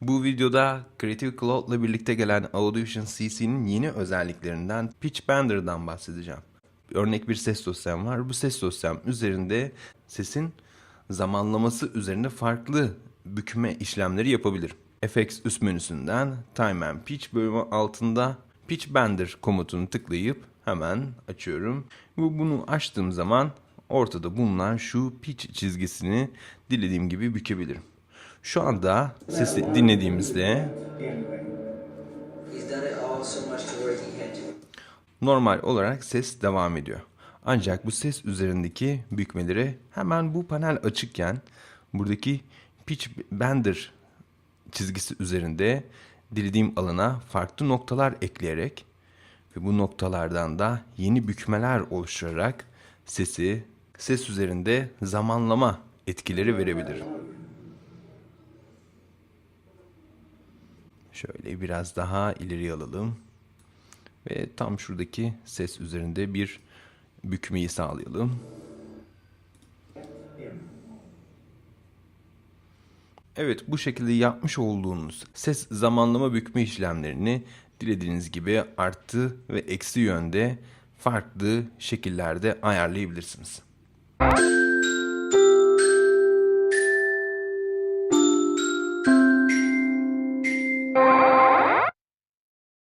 Bu videoda Creative Cloud ile birlikte gelen Audition CC'nin yeni özelliklerinden Pitch Bender'dan bahsedeceğim. Örnek bir ses dosyam var. Bu ses dosyam üzerinde sesin zamanlaması üzerinde farklı bükme işlemleri yapabilirim. FX üst menüsünden Time and Pitch bölümü altında Pitch Bender komutunu tıklayıp hemen açıyorum. Bu bunu açtığım zaman ortada bulunan şu pitch çizgisini dilediğim gibi bükebilirim. Şu anda sesi dinlediğimizde normal olarak ses devam ediyor. Ancak bu ses üzerindeki bükmeleri hemen bu panel açıkken buradaki pitch bender çizgisi üzerinde dilediğim alana farklı noktalar ekleyerek ve bu noktalardan da yeni bükmeler oluşturarak sesi ses üzerinde zamanlama etkileri verebilirim. Şöyle biraz daha ileriye alalım. Ve tam şuradaki ses üzerinde bir bükmeyi sağlayalım. Evet bu şekilde yapmış olduğunuz ses zamanlama bükme işlemlerini dilediğiniz gibi artı ve eksi yönde farklı şekillerde ayarlayabilirsiniz.